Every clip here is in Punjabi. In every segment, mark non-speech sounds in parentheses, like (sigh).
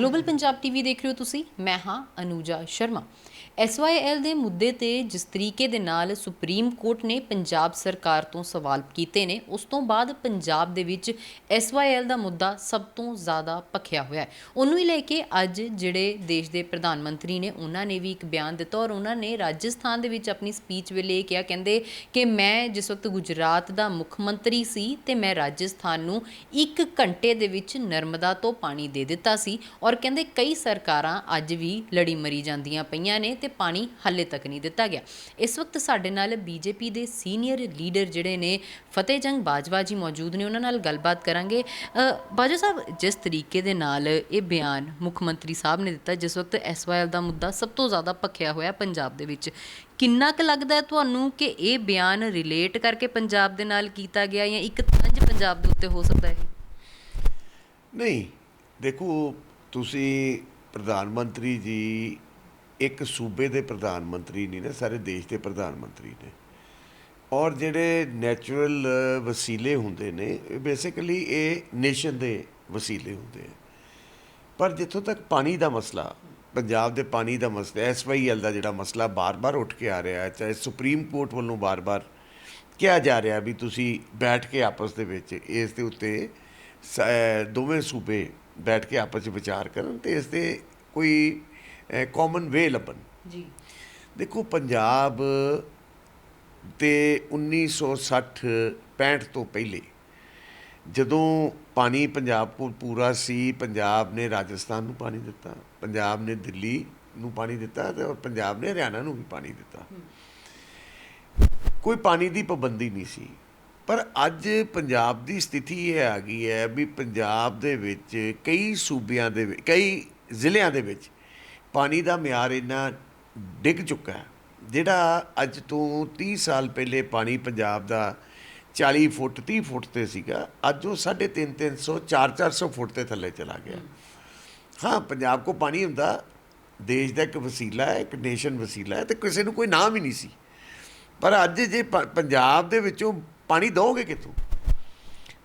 ਗਲੋਬਲ ਪੰਜਾਬ ਟੀਵੀ ਦੇਖ ਰਹੇ ਹੋ ਤੁਸੀਂ। ਮੈਂ ਹਾਂ ਅਨੂਜਾ ਸ਼ਰਮਾ। ਐਸਵਾਈਐਲ ਦੇ ਮੁੱਦੇ ਤੇ ਜਿਸ ਤਰੀਕੇ ਦੇ ਨਾਲ ਸੁਪਰੀਮ ਕੋਰਟ ਨੇ ਪੰਜਾਬ ਸਰਕਾਰ ਤੋਂ ਸਵਾਲ ਕੀਤੇ ਨੇ, ਉਸ ਤੋਂ ਬਾਅਦ ਪੰਜਾਬ ਦੇ ਵਿੱਚ ਐਸਵਾਈਐਲ ਦਾ ਮੁੱਦਾ ਸਭ ਤੋਂ ਜ਼ਿਆਦਾ ਭਖਿਆ ਹੋਇਆ ਹੈ। ਉਹਨੂੰ ਹੀ ਲੈ ਕੇ ਅੱਜ ਜਿਹੜੇ ਦੇਸ਼ ਦੇ ਪ੍ਰਧਾਨ ਮੰਤਰੀ ਨੇ, ਉਹਨਾਂ ਨੇ ਵੀ ਇੱਕ ਬਿਆਨ ਦਿੱਤਾ ਔਰ ਉਹਨਾਂ ਨੇ ਰਾਜਸਥਾਨ ਦੇ ਵਿੱਚ ਆਪਣੀ ਸਪੀਚ ਵੇਲੇ ਇਹ ਕਿਹਾ, ਕਹਿੰਦੇ ਕਿ ਮੈਂ ਜਿਸ ਵਕਤ ਗੁਜਰਾਤ ਦਾ ਮੁੱਖ ਮੰਤਰੀ ਸੀ ਤੇ ਮੈਂ ਰਾਜਸਥਾਨ ਨੂੰ ਇੱਕ ਘੰਟੇ ਦੇ ਵਿੱਚ ਨਰਮਦਾ ਤੋਂ ਪਾਣੀ ਦੇ ਦਿੱਤਾ ਸੀ ਔਰ ਕਹਿੰਦੇ ਕਈ ਸਰਕਾਰਾਂ ਅੱਜ ਵੀ ਲੜੀ ਮਰੀ ਜਾਂਦੀਆਂ ਪਈਆਂ ਨੇ ਤੇ ਪਾਣੀ ਹਾਲੇ ਤੱਕ ਨਹੀਂ ਦਿੱਤਾ ਗਿਆ। ਇਸ ਵਕਤ ਸਾਡੇ ਨਾਲ ਬੀਜੇਪੀ ਦੇ ਸੀਨੀਅਰ ਲੀਡਰ ਜਿਹੜੇ ਨੇ, ਫਤਿਹ ਜੰਗ ਬਾਜਵਾ ਜੀ ਮੌਜੂਦ ਨੇ, ਉਹਨਾਂ ਨਾਲ ਗੱਲਬਾਤ ਕਰਾਂਗੇ। ਬਾਜਵਾ ਸਾਹਿਬ, ਜਿਸ ਤਰੀਕੇ ਦੇ ਨਾਲ ਇਹ ਬਿਆਨ ਮੁੱਖ ਮੰਤਰੀ ਸਾਹਿਬ ਨੇ ਦਿੱਤਾ, ਜਿਸ ਵਕਤ ਐਸਵਾਈਐਲ ਦਾ ਮੁੱਦਾ ਸਭ ਤੋਂ ਜ਼ਿਆਦਾ ਭਖਿਆ ਹੋਇਆ ਪੰਜਾਬ ਦੇ ਵਿੱਚ, ਕਿੰਨਾ ਕੁ ਲੱਗਦਾ ਹੈ ਤੁਹਾਨੂੰ ਕਿ ਇਹ ਬਿਆਨ ਰਿਲੇਟ ਕਰਕੇ ਪੰਜਾਬ ਦੇ ਨਾਲ ਕੀਤਾ ਗਿਆ ਜਾਂ ਇੱਕ ਤੰਜ ਪੰਜਾਬ ਦੇ ਉੱਤੇ ਹੋ ਸਕਦਾ ਹੈ? ਨਹੀਂ, ਦੇਖੋ, ਤੁਸੀਂ ਪ੍ਰਧਾਨ ਮੰਤਰੀ ਜੀ ਇੱਕ ਸੂਬੇ ਦੇ ਪ੍ਰਧਾਨ ਮੰਤਰੀ ਨਹੀਂ ਨੇ, ਸਾਰੇ ਦੇਸ਼ ਦੇ ਪ੍ਰਧਾਨ ਮੰਤਰੀ ਨੇ। ਔਰ ਜਿਹੜੇ ਨੈਚੁਰਲ ਵਸੀਲੇ ਹੁੰਦੇ ਨੇ ਬੇਸਿਕਲੀ ਇਹ ਨੇਸ਼ਨ ਦੇ ਵਸੀਲੇ ਹੁੰਦੇ ਆ। ਪਰ ਜਿੱਥੋਂ ਤੱਕ ਪਾਣੀ ਦਾ ਮਸਲਾ, ਪੰਜਾਬ ਦੇ ਪਾਣੀ ਦਾ ਮਸਲਾ ਐਸਵਾਈਐਲ ਦਾ ਜਿਹੜਾ ਮਸਲਾ ਬਾਰ-ਬਾਰ ਉੱਠ ਕੇ ਆ ਰਿਹਾ ਹੈ, ਚਾਹੇ ਸੁਪਰੀਮ ਕੋਰਟ ਵੱਲੋਂ ਬਾਰ-ਬਾਰ ਕਿਹਾ ਜਾ ਰਿਹਾ ਵੀ ਤੁਸੀਂ ਬੈਠ ਕੇ ਆਪਸ ਦੇ ਵਿੱਚ ਇਸ ਦੇ ਉੱਤੇ ਸ- ਦੋਵੇਂ ਸੂਬੇ ਬੈਠ ਕੇ ਆਪਸ ਵਿੱਚ ਵਿਚਾਰ ਕਰਨ ਤੇ ਇਸ 'ਤੇ ਕੋਈ ਕਾਮਨ ਵੇ ਲੱਭਣ। ਜੀ। ਦੇਖੋ ਪੰਜਾਬ ਤੇ 1960 65 ਤੋਂ ਪਹਿਲੇ ਜਦੋਂ ਪਾਣੀ ਪੰਜਾਬ ਕੋਲ ਪੂਰਾ ਸੀ ਪੰਜਾਬ ਨੇ ਰਾਜਸਥਾਨ ਨੂੰ ਪਾਣੀ ਦਿੱਤਾ ਪੰਜਾਬ ਨੇ ਦਿੱਲੀ ਨੂੰ ਪਾਣੀ ਦਿੱਤਾ ਤੇ ਔਰ ਪੰਜਾਬ ਨੇ ਹਰਿਆਣਾ ਨੂੰ ਵੀ ਪਾਣੀ ਦਿੱਤਾ। ਕੋਈ ਪਾਣੀ ਦੀ ਪਾਬੰਦੀ ਨਹੀਂ ਸੀ। ਪਰ ਅੱਜ ਪੰਜਾਬ ਦੀ ਸਥਿਤੀ ਇਹ ਆ ਗਈ ਹੈ ਵੀ ਪੰਜਾਬ ਦੇ ਵਿੱਚ ਕਈ ਸੂਬਿਆਂ ਦੇ ਵਿੱਚ ਕਈ ਜ਼ਿਲ੍ਹਿਆਂ ਦੇ ਵਿੱਚ ਪਾਣੀ ਦਾ ਮਿਆਰ ਇੰਨਾ ਡਿੱਗ ਚੁੱਕਾ ਹੈ। ਜਿਹੜਾ ਅੱਜ ਤੋਂ 30 ਸਾਲ ਪਹਿਲੇ ਪਾਣੀ ਪੰਜਾਬ ਦਾ 40 ਫੁੱਟ 30 ਫੁੱਟ ਤੇ ਸੀਗਾ ਅੱਜ ਉਹ 350 300 4 400 ਫੁੱਟ ਤੇ ਥੱਲੇ ਚਲਾ ਗਿਆ। ਹਾਂ। ਪੰਜਾਬ ਕੋ ਪਾਣੀ ਹੁੰਦਾ ਦੇਸ਼ ਦਾ ਇੱਕ ਵਸੀਲਾ ਹੈ ਇੱਕ ਨੇਸ਼ਨ ਵਸੀਲਾ ਹੈ ਤੇ ਕਿਸੇ ਨੂੰ ਕੋਈ ਨਾਮ ਹੀ ਨਹੀਂ ਸੀ। ਪਰ ਅੱਜ ਜੇ ਪੰਜਾਬ ਦੇ ਵਿੱਚੋਂ ਪਾਣੀ ਦੋਗੇ ਕਿੱਥੋਂ?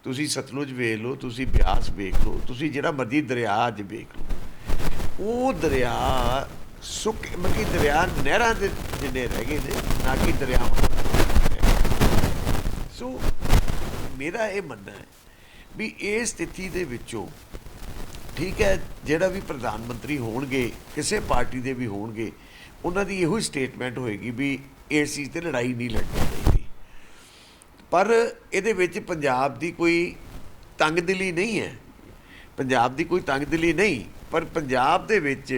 ਤੁਸੀਂ ਸਤਲੁਜ ਵੇਖ ਲਓ ਤੁਸੀਂ ਬਿਆਸ ਵੇਖ ਲਓ ਤੁਸੀਂ ਜਿਹੜਾ ਮਰਜ਼ੀ ਦਰਿਆ ਅੱਜ ਵੇਖ ਲਓ। ਉਹ ਦਰਿਆ ਸੁੱਕ, ਮਤਲਬ ਕਿ ਦਰਿਆ ਨਹਿਰਾਂ ਦੇ ਜਿੰਨੇ ਰਹਿ ਗਏ ਨੇ, ਨਾ ਕਿ ਦਰਿਆਵਾਂ ਸੋ ਮੇਰਾ ਇਹ ਮੰਨਣਾ ਹੈ ਵੀ ਇਹ ਸਥਿਤੀ ਦੇ ਵਿੱਚੋਂ ਠੀਕ ਹੈ, ਜਿਹੜਾ ਵੀ ਪ੍ਰਧਾਨ ਮੰਤਰੀ ਹੋਣਗੇ, ਕਿਸੇ ਪਾਰਟੀ ਦੇ ਵੀ ਹੋਣਗੇ, ਉਹਨਾਂ ਦੀ ਇਹੋ ਸਟੇਟਮੈਂਟ ਹੋਏਗੀ ਵੀ ਇਸ ਚੀਜ਼ ਤੇ ਲੜਾਈ ਨਹੀਂ ਲੜਨੀ ਚਾਹੀਦੀ। ਪਰ ਇਹਦੇ ਵਿੱਚ ਪੰਜਾਬ ਦੀ ਕੋਈ ਤੰਗਦਿਲੀ ਨਹੀਂ ਹੈ। ਪੰਜਾਬ ਦੀ ਕੋਈ ਤੰਗਦਿਲੀ ਨਹੀਂ। ਪਰ ਪੰਜਾਬ ਦੇ ਵਿੱਚ,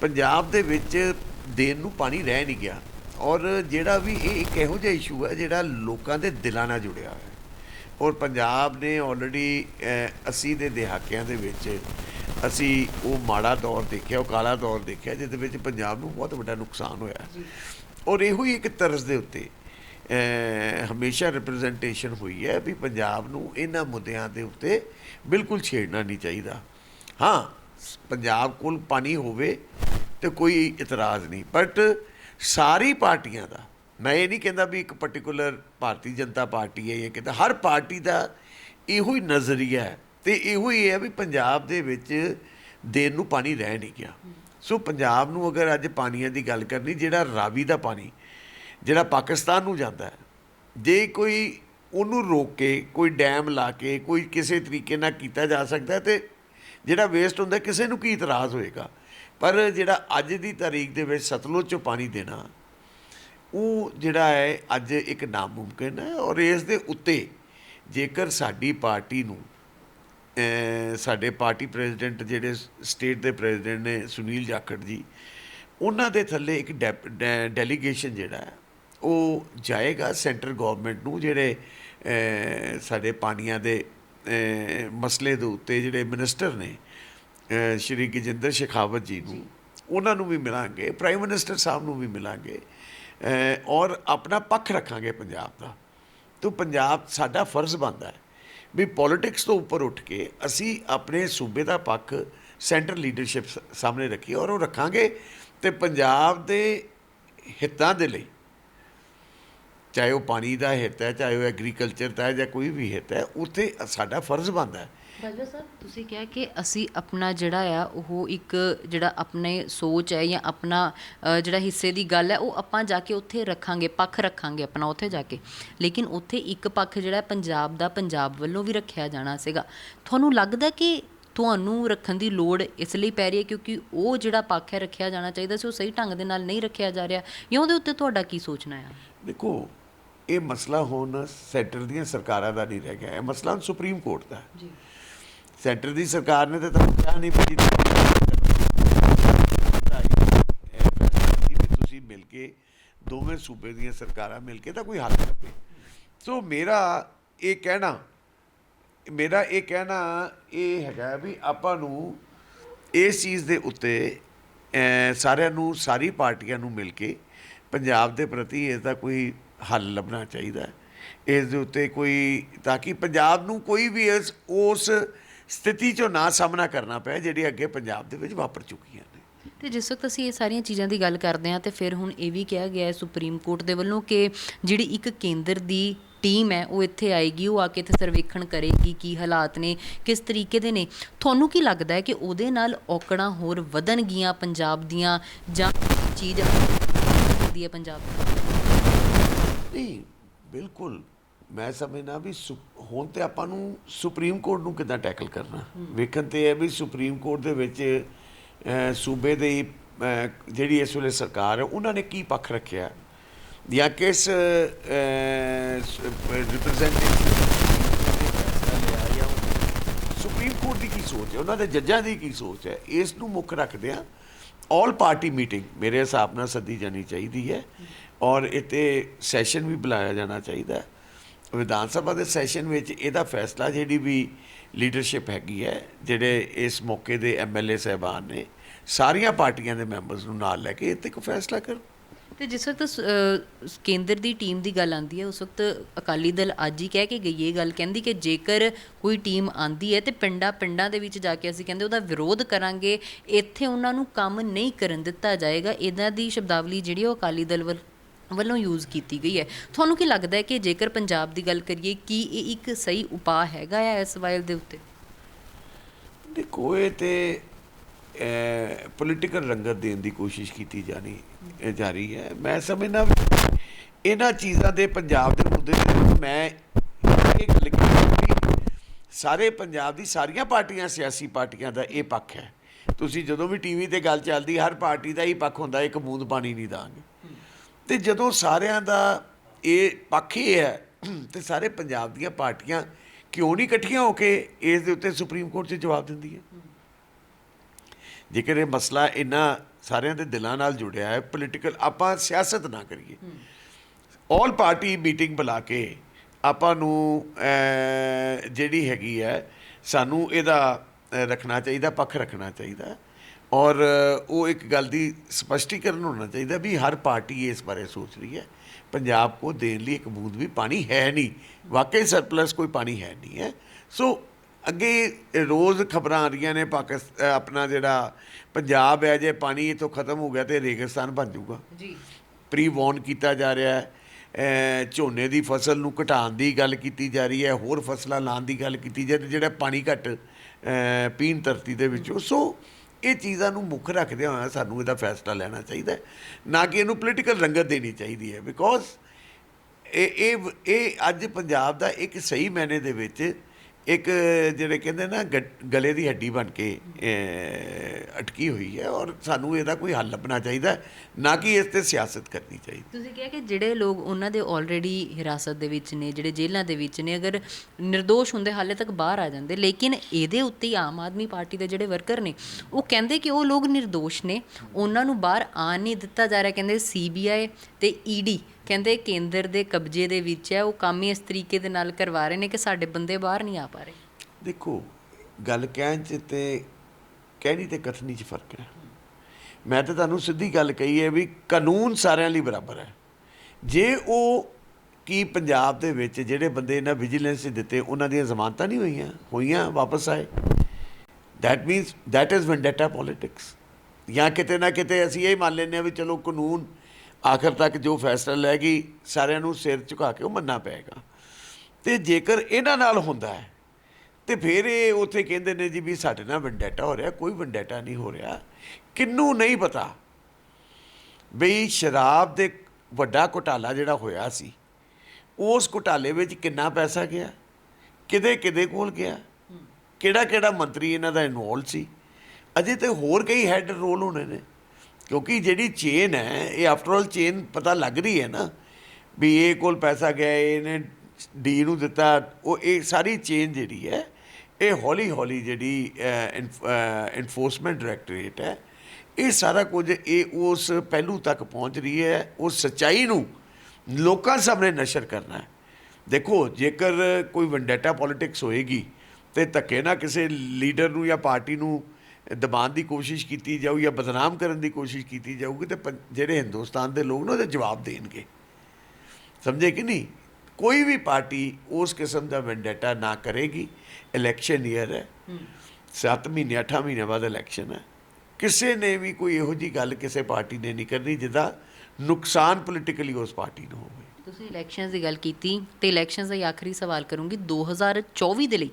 ਪੰਜਾਬ ਦੇ ਵਿੱਚ ਦੇਣ ਨੂੰ ਪਾਣੀ ਰਹਿ ਨਹੀਂ ਗਿਆ। ਔਰ ਜਿਹੜਾ ਵੀ ਇਹ ਇੱਕ ਇਹੋ ਜਿਹਾ ਇਸ਼ੂ ਹੈ, ਜਿਹੜਾ ਲੋਕਾਂ ਦੇ ਦਿਲਾਂ ਨਾਲ ਜੁੜਿਆ ਹੋਇਆ ਔਰ ਪੰਜਾਬ ਨੇ ਆਲਰੇਡੀ 80 ਦੇ ਦਹਾਕਿਆਂ ਦੇ ਵਿੱਚ ਅਸੀਂ ਉਹ ਮਾੜਾ ਦੌਰ ਦੇਖਿਆ, ਉਹ ਕਾਲਾ ਦੌਰ ਦੇਖਿਆ, ਜਿਹਦੇ ਵਿੱਚ ਪੰਜਾਬ ਨੂੰ ਬਹੁਤ ਵੱਡਾ ਨੁਕਸਾਨ ਹੋਇਆ ਔਰ ਇਹੋ ਹੀ ਇੱਕ ਤਰਜ਼ ਦੇ ਉੱਤੇ ਹਮੇਸ਼ਾ ਰਿਪਰੈਜ਼ੈਂਟੇਸ਼ਨ ਹੋਈ ਹੈ ਵੀ ਪੰਜਾਬ ਨੂੰ ਇਹਨਾਂ ਮੁੱਦਿਆਂ ਦੇ ਉੱਤੇ ਬਿਲਕੁਲ ਛੇੜਨਾ ਨਹੀਂ ਚਾਹੀਦਾ। ਹਾਂ ਪੰਜਾਬ ਕੋਲ ਪਾਣੀ ਹੋਵੇ ਤੇ ਕੋਈ ਇਤਰਾਜ਼ ਨਹੀਂ। ਬਟ ਸਾਰੀ ਪਾਰਟੀਆਂ ਦਾ, ਮੈਂ ਇਹ ਨਹੀਂ ਕਹਿੰਦਾ ਵੀ ਇੱਕ ਪਾਰਟਿਕੂਲਰ ਭਾਰਤੀ ਜਨਤਾ ਪਾਰਟੀ ਹੈ ਇਹ ਕਹਿੰਦਾ ਹਰ ਪਾਰਟੀ ਦਾ ਇਹੋ ਹੀ ਨਜ਼ਰੀਆ ਹੈ ਤੇ ਇਹੋ ਹੀ ਹੈ ਵੀ ਪੰਜਾਬ ਦੇ ਵਿੱਚ ਦੇਰ ਨੂੰ ਪਾਣੀ ਰਹਿ ਨਹੀਂ ਗਿਆ। ਸੋ ਪੰਜਾਬ ਨੂੰ ਅਗਰ ਅੱਜ ਪਾਣੀਆਂ ਦੀ ਗੱਲ ਕਰਨੀ, ਜਿਹੜਾ ਰਾਵੀ ਦਾ ਪਾਣੀ, ਜਿਹੜਾ ਪਾਕਿਸਤਾਨ ਨੂੰ ਜਾਂਦਾ ਹੈ, ਜੇ ਕੋਈ ਉਹਨੂੰ ਰੋਕ ਕੇ, ਕੋਈ ਡੈਮ ਲਾ ਕੇ, ਕੋਈ ਕਿਸੇ ਤਰੀਕੇ ਨਾਲ ਕੀਤਾ ਜਾ ਸਕਦਾ ਹੈ ਤੇ ਜਿਹੜਾ ਵੇਸਟ ਹੁੰਦਾ, ਕਿਸੇ ਨੂੰ ਕੀ ਇਤਰਾਜ਼ ਹੋਏਗਾ? ਪਰ ਜਿਹੜਾ ਅੱਜ ਦੀ ਤਾਰੀਖ ਦੇ ਵਿੱਚ ਸਤਲੁਜ ਚੋਂ ਪਾਣੀ ਦੇਣਾ, ਉਹ ਜਿਹੜਾ ਹੈ, ਅੱਜ ਇੱਕ ਨਾਮੁਮਕਿਨ ਹੈ ਔਰ ਇਸ ਦੇ ਉੱਤੇ ਜੇਕਰ ਸਾਡੀ ਪਾਰਟੀ ਨੂੰ ਸਾਡੇ ਪਾਰਟੀ ਪ੍ਰੈਜ਼ੀਡੈਂਟ ਜਿਹੜੇ ਸਟੇਟ ਦੇ ਪ੍ਰੈਜ਼ੀਡੈਂਟ ਨੇ, ਸੁਨੀਲ ਜਾਖੜ ਜੀ, ਉਹਨਾਂ ਦੇ ਥੱਲੇ ਇੱਕ ਡੈਲੀਗੇਸ਼ਨ ਜਿਹੜਾ ਹੈ, ਉਹ ਜਾਏਗਾ ਸੈਂਟਰ ਗਵਰਨਮੈਂਟ ਨੂੰ, ਜਿਹੜੇ ਸਾਡੇ ਪਾਣੀਆਂ ਦੇ ਮਸਲੇ ਦੇ ਉੱਤੇ ਜਿਹੜੇ ਮਿਨਿਸਟਰ ਨੇ ਸ਼੍ਰੀ ਗਜਿੰਦਰ ਸ਼ੇਖਾਵਤ ਜੀ ਨੂੰ, ਉਹਨਾਂ ਨੂੰ ਵੀ ਮਿਲਾਂਗੇ ਪ੍ਰਾਈਮ ਮਿਨਿਸਟਰ ਸਾਹਿਬ ਨੂੰ ਵੀ ਮਿਲਾਂਗੇ ਔਰ ਆਪਣਾ ਪੱਖ ਰੱਖਾਂਗੇ ਪੰਜਾਬ ਦਾ। ਤੋ ਪੰਜਾਬ ਸਾਡਾ ਫਰਜ਼ ਬਣਦਾ ਹੈ ਵੀ ਪੋਲਿਟਿਕਸ ਤੋਂ ਉੱਪਰ ਉੱਠ ਕੇ ਅਸੀਂ ਆਪਣੇ ਸੂਬੇ ਦਾ ਪੱਖ ਸੈਂਟਰ ਲੀਡਰਸ਼ਿਪ ਸਾਹਮਣੇ ਰੱਖੀਏ ਔਰ ਉਹ ਰੱਖਾਂਗੇ ਤੇ ਪੰਜਾਬ ਦੇ ਹਿੱਤਾਂ ਦੇ ਲਈ ਚਾਹੇ ਉਹ ਪਾਣੀ ਦਾ ਹਿੱਤ ਹੈ, ਚਾਹੇ ਉਹ ਐਗਰੀਕਲਚਰ ਦਾ ਹੈ ਜਾਂ ਕੋਈ ਵੀ ਹਿੱਤ ਹੈ, ਉੱਥੇ ਸਾਡਾ ਫਰਜ਼ ਬਣਦਾ ਹੈ। ਬਾਜਵਾ ਸਾਹਿਬ, ਤੁਸੀਂ ਕਿਹਾ ਕਿ ਅਸੀਂ ਆਪਣਾ ਜਿਹੜਾ ਆ, ਉਹ ਇੱਕ ਜਿਹੜਾ ਆਪਣੇ ਸੋਚ ਹੈ ਜਾਂ ਆਪਣਾ ਜਿਹੜਾ ਹਿੱਸੇ ਦੀ ਗੱਲ ਹੈ, ਉਹ ਆਪਾਂ ਜਾ ਕੇ ਉੱਥੇ ਰੱਖਾਂਗੇ, ਪੱਖ ਰੱਖਾਂਗੇ ਆਪਣਾ ਉੱਥੇ ਜਾ ਕੇ। ਲੇਕਿਨ ਉੱਥੇ ਇੱਕ ਪੱਖ ਜਿਹੜਾ ਪੰਜਾਬ ਦਾ ਪੰਜਾਬ ਵੱਲੋਂ ਵੀ ਰੱਖਿਆ ਜਾਣਾ ਸੀਗਾ। ਤੁਹਾਨੂੰ ਲੱਗਦਾ ਕਿ ਤੁਹਾਨੂੰ ਰੱਖਣ ਦੀ ਲੋੜ ਇਸ ਲਈ ਪੈ ਰਹੀ ਹੈ ਕਿਉਂਕਿ ਉਹ ਜਿਹੜਾ ਪੱਖ ਹੈ ਰੱਖਿਆ ਜਾਣਾ ਚਾਹੀਦਾ ਸੀ, ਉਹ ਸਹੀ ਢੰਗ ਦੇ ਨਾਲ ਨਹੀਂ ਰੱਖਿਆ ਜਾ ਰਿਹਾ? ਜਾਂ ਉਹਦੇ ਉੱਤੇ ਤੁਹਾਡਾ ਕੀ ਸੋਚਣਾ ਹੈ ਦੇਖੋ ਇਹ ਮਸਲਾ ਹੁਣ ਸੈਂਟਰ ਦੀਆਂ ਸਰਕਾਰਾਂ ਦਾ ਨਹੀਂ ਰਹਿ ਗਿਆ ਇਹ ਮਸਲਾ ਸੁਪਰੀਮ ਕੋਰਟ ਦਾ ਹੈ। ਜੀ। ਸੈਂਟਰ ਦੀ ਸਰਕਾਰ ਨੇ ਤਾਂ ਤੁਹਾਨੂੰ ਕਿਹਾ ਨਹੀਂ ਵੀ ਤੁਸੀਂ ਮਿਲ ਕੇ ਦੋਵੇਂ ਸੂਬੇ ਦੀਆਂ ਸਰਕਾਰਾਂ ਮਿਲ ਕੇ ਤਾਂ ਕੋਈ ਹੱਲ ਲੱਭੇ ਸੋ ਮੇਰਾ ਇਹ ਕਹਿਣਾ ਮੇਰਾ ਇਹ ਕਹਿਣਾ ਇਹ ਹੈਗਾ ਵੀ ਆਪਾਂ ਨੂੰ ਇਸ ਚੀਜ਼ ਦੇ ਉੱਤੇ ਸਾਰਿਆਂ ਨੂੰ ਸਾਰੀ ਪਾਰਟੀਆਂ ਨੂੰ ਮਿਲ ਕੇ ਪੰਜਾਬ ਦੇ ਪ੍ਰਤੀ ਇਸ ਦਾ ਕੋਈ ਹੱਲ ਲੱਭਣਾ ਚਾਹੀਦਾ ਹੈ। ਇਸ ਦੇ ਉੱਤੇ ਕੋਈ, ਤਾਂ ਕਿ ਪੰਜਾਬ ਨੂੰ ਕੋਈ ਵੀ ਇਸ, ਉਸ ਸਥਿਤੀ ਚੋਂ ਨਾ ਸਾਹਮਣਾ ਕਰਨਾ ਪਏ ਜਿਹੜੀ ਅੱਗੇ ਪੰਜਾਬ ਦੇ ਵਿੱਚ ਵਾਪਰ ਚੁੱਕੀਆਂ ਨੇ। ਤੇ ਜਿਸ ਵਕਤ ਅਸੀਂ ਇਹ ਸਾਰੀਆਂ ਚੀਜ਼ਾਂ ਦੀ ਗੱਲ ਕਰਦੇ ਹਾਂ, ਤੇ ਫਿਰ ਹੁਣ ਇਹ ਵੀ ਕਿਹਾ ਗਿਆ ਹੈ ਸੁਪਰੀਮ ਕੋਰਟ ਦੇ ਵੱਲੋਂ ਕਿ ਜਿਹੜੀ ਇੱਕ ਕੇਂਦਰ ਦੀ ਟੀਮ ਹੈ, ਉਹ ਇੱਥੇ ਆਏਗੀ, ਉਹ ਆ ਕੇ ਇੱਥੇ ਸਰਵੇਖਣ ਕਰੇਗੀ ਕੀ ਹਾਲਾਤ ਨੇ, ਕਿਸ ਤਰੀਕੇ ਦੇ ਨੇ। ਤੁਹਾਨੂੰ ਕੀ ਲੱਗਦਾ ਹੈ ਕਿ ਉਹਦੇ ਨਾਲ ਔਕੜਾਂ ਹੋਰ ਵਧਣਗੀਆਂ ਪੰਜਾਬ ਦੀਆਂ ਜਾਂ ਚੀਜ਼ ਦੀ ਹੈ ਪੰਜਾਬ। ਦੀ ਨਹੀਂ ਬਿਲਕੁਲ। ਮੈਂ ਸਮਝਦਾ ਵੀ ਹੁਣ ਤੇ ਆਪਾਂ ਨੂੰ ਸੁਪਰੀਮ ਕੋਰਟ ਨੂੰ ਕਿੱਦਾਂ ਟੈਕਲ ਕਰਨਾ? ਵੇਖਣ ਤੇ ਇਹ ਵੀ ਸੁਪਰੀਮ ਕੋਰਟ ਦੇ ਵਿੱਚ ਸੂਬੇ ਦੀ ਜਿਹੜੀ ਇਸ ਵੇਲੇ ਸਰਕਾਰ ਹੈ ਉਹਨਾਂ ਨੇ ਕੀ ਪੱਖ ਰੱਖਿਆ? ਜਾਂ ਕਿਸ ਰਿਪਰੈਜ਼ੈਂਟੇਟਿਵ ਸੁਪਰੀਮ ਕੋਰਟ ਦੀ ਕੀ ਸੋਚ ਹੈ? ਉਹਨਾਂ ਦੇ ਜੱਜਾਂ ਦੀ ਕੀ ਸੋਚ ਹੈ? ਇਸ ਨੂੰ ਮੁੱਖ ਰੱਖਦੇ ਆ ਆਲ ਪਾਰਟੀ ਮੀਟਿੰਗ ਮੇਰੇ ਹਿਸਾਬ ਨਾਲ ਸੱਦੀ ਜਾਣੀ ਚਾਹੀਦੀ ਹੈ ਔਰ ਇਤੇ ਸੈਸ਼ਨ ਵੀ ਬੁਲਾਇਆ ਜਾਣਾ ਚਾਹੀਦਾ ਵਿਧਾਨ ਸਭਾ ਦੇ ਸੈਸ਼ਨ ਵਿੱਚ ਇਹਦਾ ਫੈਸਲਾ ਜਿਹੜੀ ਵੀ ਲੀਡਰਸ਼ਿਪ ਹੈਗੀ ਹੈ ਜਿਹੜੇ ਇਸ ਮੌਕੇ ਦੇ ਐਮਐਲਏ ਸਹਿਬਾਨ ਨੇ ਸਾਰੀਆਂ ਪਾਰਟੀਆਂ ਦੇ ਮੈਂਬਰਸ ਨੂੰ ਨਾਲ ਲੈ ਕੇ ਇੱਥੇ ਇੱਕ ਫੈਸਲਾ ਕਰੋ ਤੇ ਜਿਸ ਵਕਤ ਸ- ਕੇਂਦਰ ਦੀ ਟੀਮ ਦੀ ਗੱਲ ਆਂਦੀ ਹੈ, ਉਸ ਵਕਤ ਅਕਾਲੀ ਦਲ ਅੱਜ ਹੀ ਕਹਿ ਕੇ ਗਈ ਇਹ ਗੱਲ, ਕਹਿੰਦੀ ਕਿ ਜੇਕਰ ਕੋਈ ਟੀਮ ਆਂਦੀ ਹੈ ਤੇ ਪਿੰਡਾਂ ਪਿੰਡਾਂ ਦੇ ਵਿੱਚ ਜਾ ਕੇ ਅਸੀਂ ਕਹਿੰਦੇ ਉਹਦਾ ਵਿਰੋਧ ਕਰਾਂਗੇ, ਇੱਥੇ ਉਹਨਾਂ ਨੂੰ ਕੰਮ ਨਹੀਂ ਕਰਨ ਦਿੱਤਾ ਜਾਏਗਾ, ਇਹਨਾਂ ਦੀ ਸ਼ਬਦਾਵਲੀ ਜਿਹੜੀ ਉਹ ਅਕਾਲੀ ਦਲ ਵੱਲ, ਵੱਲੋਂ ਯੂਜ਼ ਕੀਤੀ ਗਈ ਹੈ। ਤੁਹਾਨੂੰ ਕੀ ਲੱਗਦਾ ਹੈ ਕਿ ਜੇਕਰ ਪੰਜਾਬ ਦੀ ਗੱਲ ਕਰੀਏ, ਕੀ ਇਹ ਇੱਕ ਸਹੀ ਉਪਾਅ ਹੈਗਾ ਹੈ ਇਸ ਵਾਇਲ ਦੇ ਉੱਤੇ? ਦੇਖੋ, ਇਹ ਤੇ ਪੋਲੀਟੀਕਲ ਰੰਗਤ ਦੇਣ ਦੀ ਕੋਸ਼ਿਸ਼ ਕੀਤੀ ਜਾਣੀ। ਜਾਰੀ ਹੈ। ਮੈਂ ਸਮਝਦਾ ਇਹਨਾਂ ਚੀਜ਼ਾਂ ਦੇ ਪੰਜਾਬ ਦੇ ਮੁੱਦੇ ਤੇ ਮੈਂ ਇਹ ਗੱਲ ਕੀਤੀ ਸਾਰੇ ਪੰਜਾਬ ਦੀ ਸਾਰੀਆਂ ਪਾਰਟੀਆਂ ਸਿਆਸੀ ਪਾਰਟੀਆਂ ਦਾ ਇਹ ਪੱਖ ਹੈ। ਤੁਸੀਂ ਜਦੋਂ ਵੀ ਟੀਵੀ ਤੇ ਗੱਲ ਚੱਲਦੀ, ਹਰ ਪਾਰਟੀ ਦਾ ਹੀ ਪੱਖ ਹੁੰਦਾ, ਇੱਕ ਬੂੰਦ ਪਾਣੀ ਨਹੀਂ ਦਾਂਗੇ। ਤੇ ਜਦੋਂ ਸਾਰਿਆਂ ਦਾ ਇਹ ਪੱਖ ਹੀ ਹੈ, ਤੇ ਸਾਰੇ ਪੰਜਾਬ ਦੀਆਂ ਪਾਰਟੀਆਂ ਕਿਉਂ ਨਹੀਂ ਇਕੱਠੀਆਂ ਹੋ ਕੇ ਇਸ ਦੇ ਉੱਤੇ ਸੁਪਰੀਮ ਕੋਰਟ 'ਚ ਜਵਾਬ ਦਿੰਦੀ ਹੈ ਜੇਕਰ ਇਹ ਮਸਲਾ ਇੰਨਾ ਸਾਰਿਆਂ ਦੇ ਦਿਲਾਂ ਨਾਲ ਜੁੜਿਆ ਹੈ ਪੋਲੀਟੀਕਲ ਆਪਾਂ ਸਿਆਸਤ ਨਾ ਕਰੀਏ। ਆਲ ਪਾਰਟੀ ਮੀਟਿੰਗ ਬੁਲਾ ਕੇ ਆਪਾਂ ਨੂੰ ਜਿਹੜੀ ਹੈਗੀ ਹੈ, ਸਾਨੂੰ ਇਹਦਾ ਰੱਖਣਾ ਚਾਹੀਦਾ, ਪੱਖ ਰੱਖਣਾ ਚਾਹੀਦਾ। ਔਰ ਉਹ ਇੱਕ ਗੱਲ ਦੀ ਸਪਸ਼ਟੀਕਰਨ ਹੋਣਾ ਚਾਹੀਦਾ ਵੀ ਹਰ ਪਾਰਟੀ ਇਸ ਬਾਰੇ ਸੋਚ ਰਹੀ ਹੈ। ਪੰਜਾਬ ਕੋ ਦੇਣ ਲਈ ਇੱਕ ਬੂੰਦ ਵੀ ਪਾਣੀ ਹੈ ਨਹੀਂ। ਵਾਕਈ ਸਰਪਲਸ ਕੋਈ ਪਾਣੀ ਹੈ ਨਹੀਂ ਹੈ। ਸੋ ਅੱਗੇ ਰੋਜ਼ ਖਬਰਾਂ ਆ ਰਹੀਆਂ ਨੇ ਪਾਕਿਸਤਾਨ ਆਪਣਾ ਜਿਹੜਾ ਪੰਜਾਬ ਹੈ ਜੇ ਪਾਣੀ ਇਥੋਂ ਖਤਮ ਹੋ ਗਿਆ ਤੇ ਰੇਗਿਸਤਾਨ ਬਣ ਜਾਊਗਾ। ਜੀ। ਪ੍ਰੀ ਵਾਰਨ ਕੀਤਾ ਜਾ ਰਿਹਾ ਹੈ। ਝੋਨੇ ਦੀ ਫਸਲ ਨੂੰ ਘਟਾਉਣ ਦੀ ਗੱਲ ਕੀਤੀ ਜਾ ਰਹੀ ਹੈ ਹੋਰ ਫਸਲਾਂ ਲਾਉਣ ਦੀ ਗੱਲ ਕੀਤੀ ਜਾ ਰਹੀ ਜਿਹੜਾ ਪਾਣੀ ਘੱਟ ਪੀਣ ਧਰਤੀ ਦੇ ਵਿੱਚੋਂ। ਸੋ ਇਹ ਚੀਜ਼ਾਂ ਨੂੰ ਮੁੱਖ ਰੱਖਦੇ ਹੋਇਆ ਸਾਨੂੰ ਇਹਦਾ ਫੈਸਲਾ ਲੈਣਾ ਚਾਹੀਦਾ ਹੈ। ਨਾ ਕਿ ਇਹਨੂੰ ਪੋਲੀਟੀਕਲ ਰੰਗਤ ਦੇਣੀ ਚਾਹੀਦੀ ਹੈ ਬਿਕੋਜ਼ ਇਹ ਇਹ ਇਹ ਅੱਜ ਪੰਜਾਬ ਦਾ ਇੱਕ ਸਹੀ ਮੈਨੇ ਦੇ ਵਿੱਚ ਇੱਕ ਜਿਹੜੇ ਕਹਿੰਦੇ ਨਾ ਗਲੇ ਦੀ ਹੱਡੀ ਬਣ ਕੇ ਅਟਕੀ ਹੋਈ ਹੈ ਔਰ ਸਾਨੂੰ ਇਹਦਾ ਕੋਈ ਹੱਲ ਲੱਭਣਾ ਚਾਹੀਦਾ ਨਾ ਕਿ ਇਸ ਤੇ ਸਿਆਸਤ ਕਰਨੀ ਚਾਹੀਦੀ। ਤੁਸੀਂ ਕਿਹਾ ਕਿ ਜਿਹੜੇ ਲੋਕ ਉਹਨਾਂ ਦੇ ਆਲਰੇਡੀ ਹਿਰਾਸਤ ਦੇ ਵਿੱਚ ਨੇ, ਜਿਹੜੇ ਜੇਲ੍ਹਾਂ ਦੇ ਵਿੱਚ ਨੇ, ਅਗਰ ਨਿਰਦੋਸ਼ ਹੁੰਦੇ ਹਾਲੇ ਤੱਕ ਬਾਹਰ ਆ ਜਾਂਦੇ, ਲੇਕਿਨ ਇਹਦੇ ਉੱਤੇ ਆਮ ਆਦਮੀ ਪਾਰਟੀ ਦੇ ਜਿਹੜੇ ਵਰਕਰ ਨੇ, ਉਹ ਕਹਿੰਦੇ ਕਿ ਉਹ ਲੋਕ ਨਿਰਦੋਸ਼ ਨੇ, ਉਹਨਾਂ ਨੂੰ ਬਾਹਰ ਆਣ ਨਹੀਂ ਦਿੱਤਾ ਜਾ ਰਿਹਾ, ਕਹਿੰਦੇ ਸੀਬੀਆਈ ਤੇ ਈਡੀ ਕਹਿੰਦੇ ਕੇਂਦਰ ਦੇ ਕਬਜ਼ੇ ਦੇ ਵਿੱਚ ਹੈ, ਉਹ ਕੰਮ ਹੀ ਇਸ ਤਰੀਕੇ ਦੇ ਨਾਲ ਕਰਵਾ ਰਹੇ ਨੇ ਕਿ ਸਾਡੇ ਬੰਦੇ ਬਾਹਰ ਨਹੀਂ ਆ ਪਾ ਰਹੇ। ਦੇਖੋ, ਗੱਲ ਕਹਿਣ ਚ ਤੇ ਕਹਿਣੀ ਤੇ ਕਥਨੀ ਚ ਫ਼ਰਕ ਹੈ। ਮੈਂ ਤਾਂ ਤੁਹਾਨੂੰ ਸਿੱਧੀ ਗੱਲ ਕਹੀ ਹੈ ਵੀ ਕਾਨੂੰਨ ਸਾਰਿਆਂ ਲਈ ਬਰਾਬਰ ਹੈ। ਜੇ ਉਹ ਕੀ ਪੰਜਾਬ ਦੇ ਵਿੱਚ ਜਿਹੜੇ ਬੰਦੇ ਇਹਨਾਂ ਵਿਜੀਲੈਂਸ 'ਚ ਦਿੱਤੇ, ਉਹਨਾਂ ਦੀਆਂ ਜ਼ਮਾਨਤਾਂ ਨਹੀਂ ਹੋਈਆਂ ਹੋਈਆਂ, ਵਾਪਸ ਆਏ। That means, that is vendetta politics ਜਾਂ ਕਿਤੇ ਨਾ ਕਿਤੇ ਅਸੀਂ ਇਹ ਮੰਨ ਲੈਂਦੇ ਹਾਂ ਵੀ ਚਲੋ ਕਾਨੂੰਨ ਆਖਰ ਤੱਕ ਜੋ ਫੈਸਲਾ ਲੈ ਗਈ, ਸਾਰਿਆਂ ਨੂੰ ਸਿਰ ਝੁਕਾ ਕੇ ਉਹ ਮੰਨਣਾ ਪਏਗਾ। ਤੇ ਜੇਕਰ ਇਹਨਾਂ ਨਾਲ ਹੁੰਦਾ ਹੈ, ਤੇ ਫਿਰ ਇਹ ਉੱਥੇ ਕਹਿੰਦੇ ਨੇ ਜੀ ਵੀ ਸਾਡੇ ਨਾਲ ਵੰਡੈਟਾ ਹੋ ਰਿਹਾ, ਕੋਈ ਵੰਡੈਟਾ ਨਹੀਂ ਹੋ ਰਿਹਾ। ਕਿੰਨੂੰ ਨਹੀਂ ਪਤਾ ਬਈ ਸ਼ਰਾਬ ਦੇ ਵੱਡਾ ਘੁਟਾਲਾ ਜਿਹੜਾ ਹੋਇਆ ਸੀ, ਉਸ ਘੁਟਾਲੇ ਵਿੱਚ ਕਿੰਨਾ ਪੈਸਾ ਗਿਆ ਕਿਦੇ ਕਿਦੇ ਕੋਲ ਗਿਆ, ਕਿਹੜਾ ਕਿਹੜਾ ਮੰਤਰੀ ਇਹਨਾਂ ਦਾ ਇਨਵੋਲਵ ਸੀ। ਅਜੇ ਤੇ ਹੋਰ ਕਈ ਹੈੱਡ ਰੋਲ ਹੋਣੇ ਨੇ। ਕਿਉਂਕਿ ਜਿਹੜੀ ਚੇਨ ਹੈ, ਇਹ ਆਫਟਰ ਆਲ ਚੇਨ ਪਤਾ ਲੱਗ ਰਹੀ ਹੈ ਨਾ, ਵੀ ਇਹ ਕੋਲ ਪੈਸਾ ਗਿਆ, ਇਹਨੇ ਡੀ ਨੂੰ ਦਿੱਤਾ, ਉਹ ਇਹ ਸਾਰੀ ਚੇਨ ਜਿਹੜੀ ਹੈ, ਇਹ ਹੌਲੀ ਹੌਲੀ ਜਿਹੜੀ ਇਨਫੋਰਸਮੈਂਟ ਡਾਇਰੈਕਟੋਰੇਟ ਹੈ, ਇਹ ਸਾਰਾ ਕੁਝ ਇਹ ਉਸ ਪਹਿਲੂ ਤੱਕ ਪਹੁੰਚ ਰਹੀ ਹੈ ਉਸ ਸੱਚਾਈ ਨੂੰ ਲੋਕਾਂ ਸਾਹਮਣੇ ਨਸ਼ਰ ਕਰਨਾ ਹੈ। ਦੇਖੋ, ਜੇਕਰ ਕੋਈ ਵੰਡੇਟਾ ਪੋਲਿਟਿਕਸ ਹੋਏਗੀ, ਤੇ ਧੱਕੇ ਨਾ ਕਿਸੇ ਲੀਡਰ ਨੂੰ ਜਾਂ ਪਾਰਟੀ ਨੂੰ ਦਬਾਉਣ ਦੀ ਕੋਸ਼ਿਸ਼ ਕੀਤੀ ਜਾਊ ਜਾਂ ਬਦਨਾਮ ਕਰਨ ਦੀ ਕੋਸ਼ਿਸ਼ ਕੀਤੀ ਜਾਊਗੀ ਤੇ ਜਿਹੜੇ ਹਿੰਦੁਸਤਾਨ ਦੇ ਲੋਕ ਨੇ ਉਹਦੇ ਜਵਾਬ ਦੇਣਗੇ। ਸਮਝੇ ਕਿ ਨਹੀਂ? ਕੋਈ ਵੀ ਪਾਰਟੀ ਉਸ ਕਿਸਮ ਦਾ ਵੈਂਡੇਟਾ ਨਾ ਕਰੇਗੀ। ਇਲੈਕਸ਼ਨ ਈਅਰ ਹੈ। 7 ਮਹੀਨੇ 8 ਮਹੀਨੇ ਬਾਅਦ ਇਲੈਕਸ਼ਨ ਹੈ। ਕਿਸੇ ਨੇ ਵੀ ਕੋਈ ਇਹੋ ਜੀ ਗੱਲ ਕਿਸੇ ਪਾਰਟੀ ਨੇ ਨਹੀਂ ਕਰਨੀ ਜਿਹਦਾ ਨੁਕਸਾਨ ਪੋਲੀਟੀਕਲੀ ਉਸ ਪਾਰਟੀ ਨੂੰ ਹੋਵੇ। ਤੁਸੀਂ ਇਲੈਕਸ਼ਨਸ ਦੀ ਗੱਲ ਕੀਤੀ ਤੇ ਇਲੈਕਸ਼ਨਸ ਦਾ ਆਖਰੀ ਸਵਾਲ ਕਰੂੰਗੀ। 2024 ਦੇ ਲਈ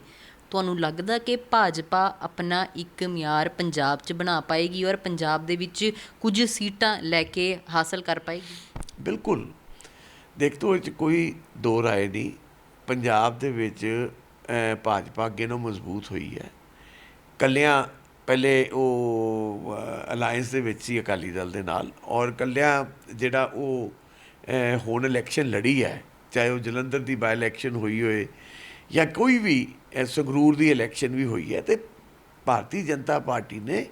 ਤੁਹਾਨੂੰ ਲੱਗਦਾ ਕਿ ਭਾਜਪਾ ਆਪਣਾ ਇੱਕ ਮਿਆਰ ਪੰਜਾਬ 'ਚ ਬਣਾ ਪਾਏਗੀ ਔਰ ਪੰਜਾਬ ਦੇ ਵਿੱਚ ਕੁਝ ਸੀਟਾਂ ਲੈ ਕੇ ਹਾਸਲ ਕਰ ਪਾਏਗੀ? ਬਿਲਕੁਲ। ਦੇਖ, ਤੋ ਇਹ 'ਚ ਕੋਈ ਦੋ ਰਾਏ ਨਹੀਂ। ਪੰਜਾਬ ਦੇ ਵਿੱਚ ਭਾਜਪਾ ਅੱਗੇ ਨੂੰ ਮਜ਼ਬੂਤ ਹੋਈ ਹੈ। ਕੱਲਿਆਂ ਪਹਿਲੇ ਉਹ ਅਲਾਈਅੰਸ ਦੇ ਵਿੱਚ ਸੀ ਅਕਾਲੀ ਦਲ ਦੇ ਨਾਲ ਔਰ ਕੱਲਿਆਂ ਜਿਹੜਾ ਉਹ ਹੁਣ ਇਲੈਕਸ਼ਨ ਲੜੀ ਹੈ, ਚਾਹੇ ਉਹ ਜਲੰਧਰ ਦੀ ਬਾਈ ਇਲੈਕਸ਼ਨ ਹੋਈ ਹੋਏ ਜਾਂ ਕੋਈ ਵੀ ਸੰਗਰੂਰ ਦੀ ਇਲੈਕਸ਼ਨ ਵੀ ਹੋਈ ਹੈ, ਤੇ ਭਾਰਤੀ ਜਨਤਾ ਪਾਰਟੀ ਨੇ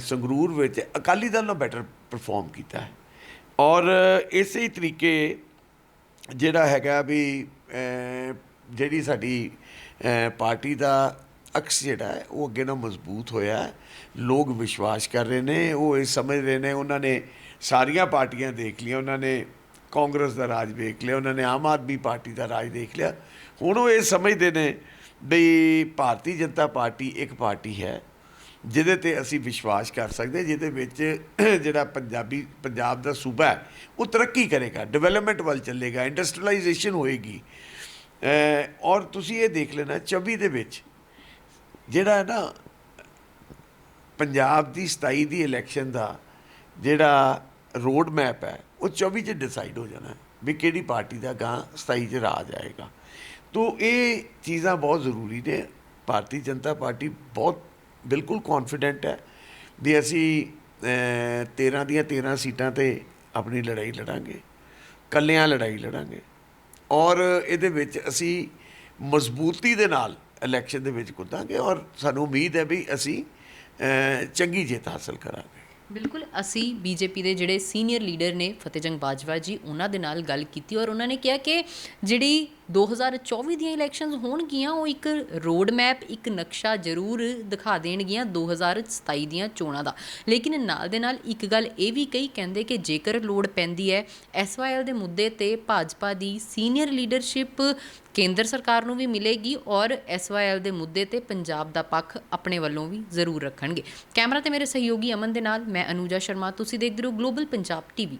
ਸੰਗਰੂਰ ਵਿੱਚ ਅਕਾਲੀ ਦਲ ਨਾਲੋਂ ਬੈਟਰ ਪਰਫਾਰਮ ਕੀਤਾ ਹੈ। ਔਰ ਇਸੇ ਹੀ ਤਰੀਕੇ ਜਿਹੜਾ ਹੈਗਾ ਵੀ ਜਿਹੜੀ ਸਾਡੀ ਪਾਰਟੀ ਦਾ ਅਕਸ ਜਿਹੜਾ ਹੈ, ਉਹ ਅੱਗੇ ਨਾਲ ਮਜ਼ਬੂਤ ਹੋਇਆ ਹੈ। ਲੋਕ ਵਿਸ਼ਵਾਸ ਕਰ ਰਹੇ ਨੇ, ਉਹ ਇਹ ਸਮਝ ਰਹੇ ਨੇ, ਉਹਨਾਂ ਨੇ ਸਾਰੀਆਂ ਪਾਰਟੀਆਂ ਦੇਖ ਲਈਆਂ, ਉਹਨਾਂ ਨੇ ਕਾਂਗਰਸ ਦਾ ਰਾਜ ਦੇਖ ਲਿਆ, ਉਹਨਾਂ ਨੇ ਆਮ ਆਦਮੀ ਪਾਰਟੀ ਦਾ ਰਾਜ ਦੇਖ ਲਿਆ। ਹੁਣ ਉਹ ਇਹ ਸਮਝਦੇ ਨੇ ਵੀ ਭਾਰਤੀ ਜਨਤਾ ਪਾਰਟੀ ਇੱਕ ਪਾਰਟੀ ਹੈ, ਜਿਹਦੇ ਤੇ ਅਸੀਂ ਵਿਸ਼ਵਾਸ ਕਰ ਸਕਦੇ ਜਿਹਦੇ ਵਿੱਚ (clears throat) ਜਿਹੜਾ ਪੰਜਾਬੀ, ਪੰਜਾਬ ਦਾ ਸੂਬਾ ਹੈ, ਉਹ ਤਰੱਕੀ ਕਰੇਗਾ ਡਿਵੈਲਪਮੈਂਟ ਵੱਲ ਚੱਲੇਗਾ ਇੰਡਸਟਰੀਅਲਾਈਜੇਸ਼ਨ ਹੋਏਗੀ। ਔਰ ਤੁਸੀਂ ਇਹ ਦੇਖ ਲੈਣਾ 24 ਦੇ ਵਿੱਚ ਜਿਹੜਾ ਨਾ, ਪੰਜਾਬ ਦੀ 27 ਦੀ ਇਲੈਕਸ਼ਨ ਦਾ ਜਿਹੜਾ ਰੋਡ ਮੈਪ ਹੈ, ਉਹ 24 ਚ ਡਿਸਾਈਡ ਹੋ ਜਾਣਾ ਵੀ ਕਿਹੜੀ ਪਾਰਟੀ ਦਾ ਗਾਂ 27 ਚ ਰਾਜ ਆਏਗਾ। ਤੋ ਇਹ ਚੀਜ਼ਾਂ ਬਹੁਤ ਜ਼ਰੂਰੀ ਨੇ ਭਾਰਤੀ ਜਨਤਾ ਪਾਰਟੀ ਬਹੁਤ ਬਿਲਕੁਲ ਕੌਨਫੀਡੈਂਟ ਹੈ ਵੀ ਅਸੀਂ ਅਹ, 13 ਦੀਆਂ 13 ਸੀਟਾਂ ਤੇ ਆਪਣੀ ਲੜਾਈ ਲੜਾਂਗੇ ਕੱਲਿਆਂ ਲੜਾਈ ਲੜਾਂਗੇ ਔਰ ਇਹਦੇ ਵਿੱਚ ਅਸੀਂ ਮਜ਼ਬੂਤੀ ਦੇ ਨਾਲ ਇਲੈਕਸ਼ਨ ਦੇ ਵਿੱਚ ਕੁੱਦਾਂਗੇ ਔਰ ਸਾਨੂੰ ਉਮੀਦ ਹੈ ਵੀ ਅਸੀਂ ਚੰਗੀ ਜਿੱਤ ਹਾਸਲ ਕਰਾਂਗੇ ਬਿਲਕੁਲ ਅਸੀਂ ਬੀਜੇਪੀ ਦੇ ਜਿਹੜੇ ਸੀਨੀਅਰ ਲੀਡਰ ਨੇ ਫਤਿਹਜੰਗ ਬਾਜਵਾ ਜੀ ਉਹਨਾਂ ਦੇ ਨਾਲ ਗੱਲ ਕੀਤੀ ਔਰ ਉਹਨਾਂ ਨੇ ਕਿਹਾ ਕਿ ਜਿਹੜੀ 2024 ਦੀਆਂ ਇਲੈਕਸ਼ਨਸ ਹੋਣਗੀਆਂ, ਉਹ ਇੱਕ ਰੋਡ ਮੈਪ, ਇੱਕ ਨਕਸ਼ਾ ਜ਼ਰੂਰ ਦਿਖਾ ਦੇਣਗੀਆਂ 2027 ਦੀਆਂ ਚੋਣਾਂ ਦਾ। ਲੇਕਿਨ ਨਾਲ ਦੇ ਨਾਲ ਇੱਕ ਗੱਲ ਇਹ ਵੀ ਕਹੀ ਕਹਿੰਦੇ ਕਿ ਜੇਕਰ ਲੋੜ ਪੈਂਦੀ ਹੈ ਐਸਵਾਈਐਲ ਦੇ ਮੁੱਦੇ ਤੇ ਭਾਜਪਾ ਦੀ ਸੀਨੀਅਰ ਲੀਡਰਸ਼ਿਪ ਕੇਂਦਰ ਸਰਕਾਰ ਨੂੰ ਵੀ ਮਿਲੇਗੀ ਔਰ ਐਸਵਾਈਐਲ ਦੇ ਮੁੱਦੇ ਤੇ ਪੰਜਾਬ ਦਾ ਪੱਖ ਆਪਣੇ ਵੱਲੋਂ ਵੀ ਜ਼ਰੂਰ ਰੱਖਣਗੇ। ਕੈਮਰਾ ਤੇ ਮੇਰੇ ਸਹਿਯੋਗੀ ਅਮਨ ਦੇ ਨਾਲ, ਮੈਂ ਅਨੂਜਾ ਸ਼ਰਮਾ, ਤੁਸੀਂ ਦੇਖਦੇ ਰਹੋ ਗਲੋਬਲ ਪੰਜਾਬ ਟੀਵੀ